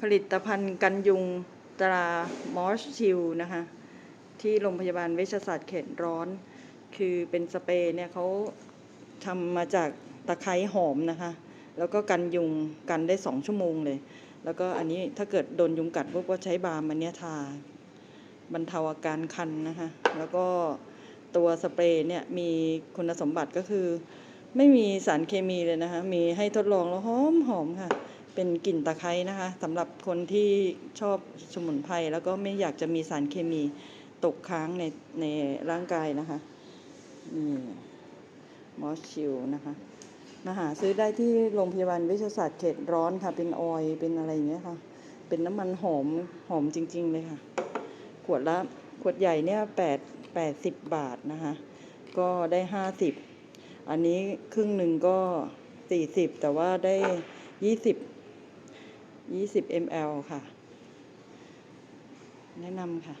ผลิตภัณฑ์กันยุงตรามอสชิลนะคะ ที่โรงพยาบาลเวชศาสตร์เขตร้อน คือเป็นสเปรย์เนี่ยเขาทำมาจากตะไคร้หอมนะคะ แล้วก็กันยุงกันได้สองชั่วโมงเลย แล้วก็อันนี้ถ้าเกิดโดนยุงกัดพวกก็ใช้บาล์มอันเนี้ยทาบรรเทาอาการคันนะคะ แล้วก็ตัวสเปรย์เนี่ยมีคุณสมบัติก็คือ ไม่มีสารเคมีเลยนะคะ มีให้ทดลองแล้วหอมหอมค่ะ เป็นกลิ่นตะไคร้นะคะสำหรับคนที่ชอบสมุนไพรแล้วก็ไม่อยากจะมีสารเคมีตกค้างในในร่างกายนะคะนี่มอสชิลนะคะมาหาซื้อได้ที่โรงพยาบาลเวชศาสตร์เขตร้อนค่ะ เป็นออยเป็นอะไรอย่างเงี้ยค่ะ เป็นน้ำมันหอมหอมจริง ๆ เลยค่ะ ขวดละขวดใหญ่เนี่ยแปดแปดสิบบาทนะคะ ก็ได้ห้าสิบ อันนี้ครึ่งหนึ่งก็สี่สิบแต่ว่าได้ยี่สิบยี่สิบ ml ค่ะ แนะนำค่ะ